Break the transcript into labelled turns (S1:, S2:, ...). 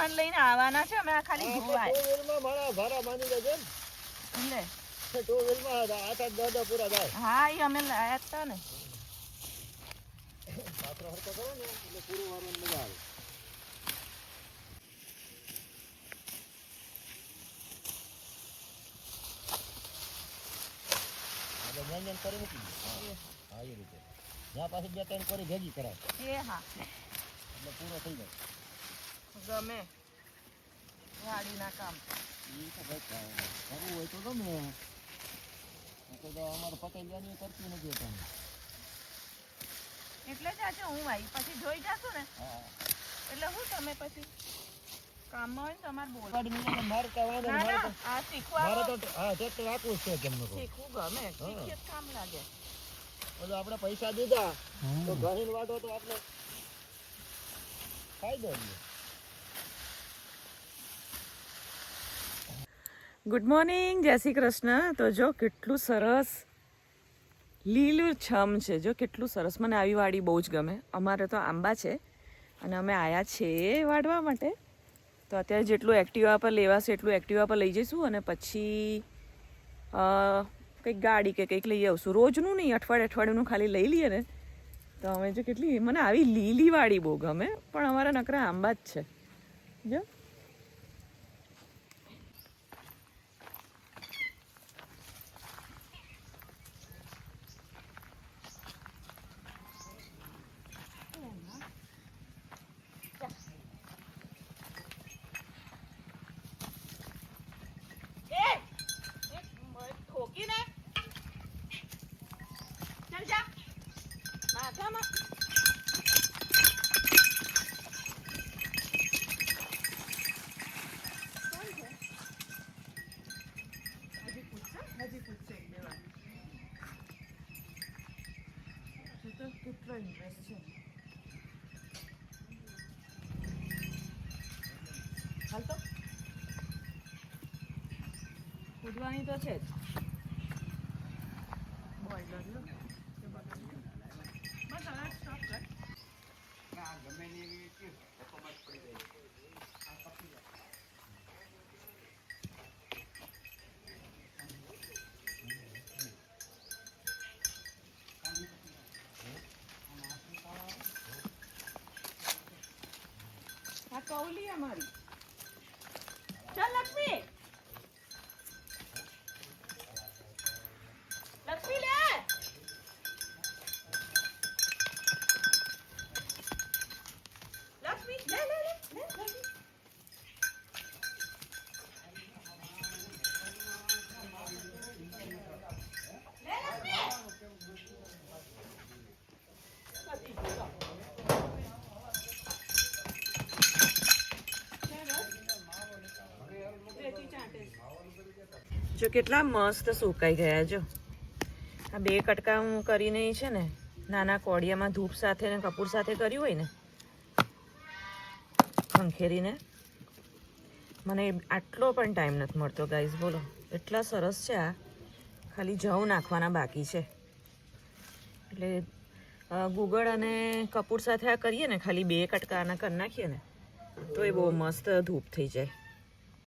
S1: વાહન લઈને આવવાના છે અમે આ ખાલી જોવા
S2: મારા ભારા માની દેજો ને. ટુ વ્હીલમાં આઠ આઠ દસ દસ પૂરા થાય.
S1: હા એ અમે લાયા હતા ને.
S2: પાત્રો હરકો કરો ને એટલે પૂરું વારવાની મજા આવે. આપણે જ્યાં જ્યાં કરી મૂકી હા એ રીતે. જ્યાં પાછી બે ત્રણ કરી ભેગી કરાય.
S1: એ હા.
S2: એટલે પૂરો થઈ જાય.
S1: ગમે. વાડીના કામ.
S2: એ તો ભાઈ કરવું હોય તો ગમે. તો અમારે પટેલિયાની કરતી નથી તમે
S1: એટલે જ આજે હું આવી. પછી જોઈ જાશું ને. એટલે હું તમે પછી કામમાં હોય ને તમારે બોલ. આ શીખવા
S2: મારે તો હા ટ્રેક્ટર રાખવું છે જમનું
S1: શીખવું ગમે. શીખીએ કામ લાગે.
S2: ઓલું આપણે પૈસા દીધા તો ઘણી વાટો તો આપણે ફાયદો નહીં.
S1: ગુડ મોર્નિંગ, જય શ્રી કૃષ્ણ. તો જો કેટલું સરસ લીલું છમ છે. જો કેટલું સરસ. મને આવી વાડી બહુ જ ગમે. અમારે તો આંબા છે અને અમે આયા છીએ વાડવા માટે. તો અત્યારે જેટલું એક્ટિવા પર લેવાશે એટલું એક્ટિવા પર લઈ જઈશું અને પછી કંઈક ગાડી કે કંઈક લઈ આવશું. રોજનું નહીં, અઠવાડિયે અઠવાડિયાનું ખાલી લઈ લઈએ ને. તો અમે જો કેટલી, મને આવી લીલી વાડી બહુ ગમે, પણ અમારા નકરા આંબા જ છે. જો. કેટલો ઇન્ટરેસ્ટ છે હાલ તો કૂદવાની તો છે જ. બોઇલર આ કૌલી જો કેટલા મસ્ત સુકાઈ ગયા જો. આ બે કટકા હું કરીને છે ને, નાના કોડિયામાં ધૂપ સાથે ને કપૂર સાથે કર્યું હોય ને, ખંખેરીને. મને આટલો પણ ટાઈમ નથી મળતો ગાઈઝ બોલો. એટલા સરસ છે આ. ખાલી જવ નાખવાના બાકી છે. એટલે ગુગળ અને કપૂર સાથે આ કરીએ ને, ખાલી બે કટકા આના કરી નાખીએ ને, તો એ બહુ મસ્ત ધૂપ થઈ જાય.